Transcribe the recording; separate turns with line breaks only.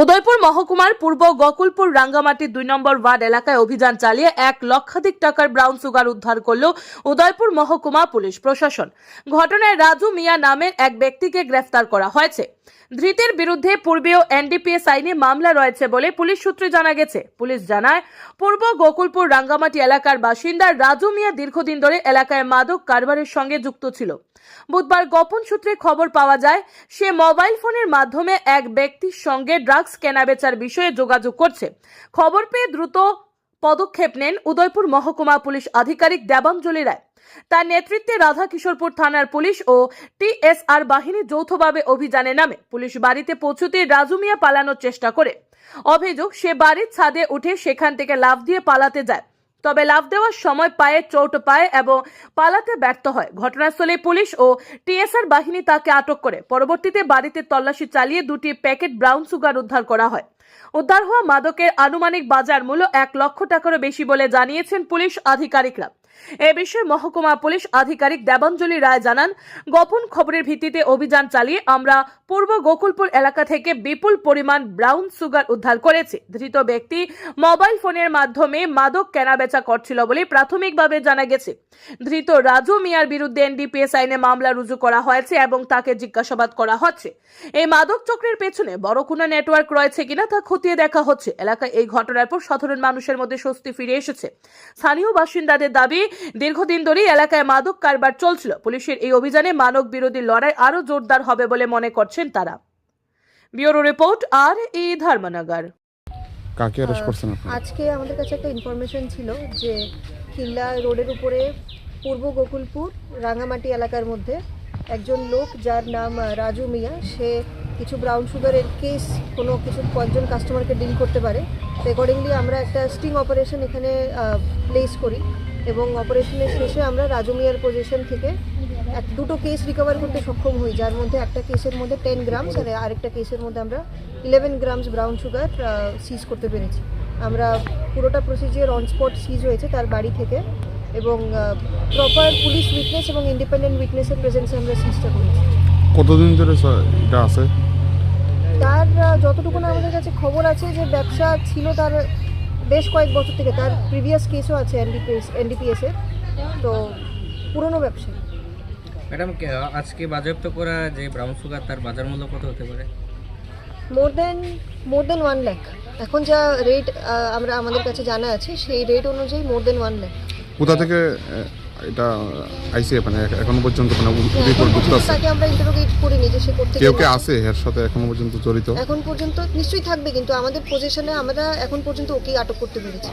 উদয়পুর মহকুমার পূর্ব গকুলপুর রাঙ্গামাটি দুই নম্বর ওয়ার্ড এলাকায় অভিযান চালিয়ে এক লক্ষাধিক টাকার ব্রাউন সুগার উদ্ধার করল উদয়পুর মহকুমা পুলিশ প্রশাসন। ঘটনায় রাজু মিয়া নামের এক ব্যক্তিকে গ্রেফতার করা হয়েছে। ধৃতের বিরুদ্ধে পূর্বেও এনডিপিএস আইনে মামলা রয়েছে বলে পুলিশ সূত্রে জানা গেছে। পুলিশ জানায়, পূর্ব গোকুলপুর রাঙ্গামাটি এলাকার বাসিন্দা রাজু মিয়া দীর্ঘদিন ধরে এলাকায় মাদক কারবারের সঙ্গে যুক্ত ছিল। বুধবার গোপন সূত্রে খবর পাওয়া যায়, সে মোবাইল ফোনের মাধ্যমে এক ব্যক্তির সঙ্গে ড্রাগস কেনাবেচার বিষয়ে যোগাযোগ করছে। খবর পেয়ে দ্রুত পদক্ষেপ নেন উদয়পুর মহকুমা পুলিশ আধিকারিক দেবাঞ্জলি রায়। তার নেতৃত্বে রাধাকিশোরপুর থানার পুলিশ ও টিএসআর বাহিনী যৌথভাবে অভিযানে নামে। পুলিশ বাড়িতে পৌঁছতে রাজু মিয়া পালানোর চেষ্টা করে। অভিযোগ, সে বাড়ির ছাদে উঠে সেখান থেকে লাফ দিয়ে পালাতে যায়। তবে লাফ দেওয়ার সময় পায়ে চোট পায় এবং পালাতে ব্যর্থ হয়। ঘটনাস্থলে পুলিশ ও টিএসআর বাহিনী তাকে আটক করে। পরবর্তীতে বাড়িতে তল্লাশি চালিয়ে দুটি প্যাকেট ব্রাউন সুগার উদ্ধার করা হয়। উদ্ধার হওয়া মাদকের আনুমানিক বাজার মূল্য এক লক্ষ টাকারও বেশি বলে জানিয়েছেন পুলিশ আধিকারিকরা। এ বিষয়ে মহকুমা পুলিশ আধিকারিক দেবাঞ্জলি রায় জানান, গোপন খবরের ভিত্তিতে অভিযান চালিয়ে আমরা পূর্ব গোকুলপুর এলাকা থেকে বিপুল পরিমাণ ব্রাউন সুগার উদ্ধার করেছি। ধৃত ব্যক্তি মোবাইল ফোনের মাধ্যমে মাদক কেনাবেচা করছিল বলে প্রাথমিকভাবে জানা গেছে। ধৃত রাজু মিয়ার বিরুদ্ধে এনডিপিএস আইনে মামলা রুজু করা হয়েছে এবং তাকে জিজ্ঞাসাবাদ করা হচ্ছে। এই মাদক চক্রের পেছনে বড় কোনো নেটওয়ার্ক রয়েছে কিনা তা খতিয়ে দেখা হচ্ছে। এলাকায় এই ঘটনার পর সাধারণ মানুষের মধ্যে স্বস্তি ফিরে এসেছে। স্থানীয় বাসিন্দাদের দাবি দীর্ঘদিন ধরেই এলাকায় মাদক কারবার চলছিল। পুলিশের এই অভিযানে মানব বিরোধী লড়াই আরও জোরদার হবে বলে মনে করছেন তারা। ব্যুরো রিপোর্ট আর ই ধর্মনগর।
কাকে অ্যারেস্ট করছেন আপনারা?
আজকে আমাদের কাছে একটা ইনফরমেশন ছিল যে কিল্লা রোডের উপরে পূর্ব গোকুলপুর রাঙামাটি এলাকার মধ্যে একজন লোক যার নাম রাজু মিয়া সে কিছু ব্রাউন সুগারের কেস কোনো কিছু কয়েকজন কাস্টমারকে ডিল করতে পারে। অ্যাকর্ডিংলি আমরা একটা স্টিং অপারেশন এখানে প্লেস করি এবং অপারেশনের শেষে আমরা রাজু মিয়ার পজিশন থেকে এক, দুটো কেস রিকভার করতে সক্ষম হই, যার মধ্যে একটা কেসের মধ্যে টেন গ্রামস আর আরেকটা কেসের মধ্যে আমরা eleven grams brown sugar seize করতে পেরেছি। আমরা পুরোটা প্রসিজিওর অন স্পট সিজ হয়েছে তার বাড়ি থেকে এবং প্রপার পুলিশ উইটনেস এবং ইন্ডিপেন্ডেন্ট উইটনেসের প্রেজেন্সে আমরা সিজটা করেছি।
কতদিন ধরে এটা আছে?
তার যতটুকু না আমাদের কাছে খবর আছে যে ব্যবসা ছিল তার বেশ কয়েক বছর থেকে তার প্রিভিয়াস কেসও আছে এনডিপিএস এনডিপিএসের তো পুরনো ব্যবসা।
ম্যাডাম কে- আজকে বাজেয়াপ্ত করা যে ব্রাউন সুগার তার বাজার মূল্য কত হতে পারে?
মোর দেন মোর দেন ওয়ান ল্যাক এখন যা রেট আমরা আমাদের কাছে জানা আছে সেই রেট অনুযায়ী মোর দেন ওয়ান ল্যাক
কোথা থেকে আহ, এটা আইসি মানে এখনও পর্যন্ত মানে রিপোর্ট বুঝতে আছে
আমরা ইন্টারোগেট করিনি যে সে করতে
কেউ কে আছে এর সাথে এখনও পর্যন্ত জড়িত?
এখন পর্যন্ত নিশ্চয়ই থাকবে কিন্তু আমাদের পজিশনে আমরা এখন পর্যন্ত ওকেই আটক করতে পেরেছি।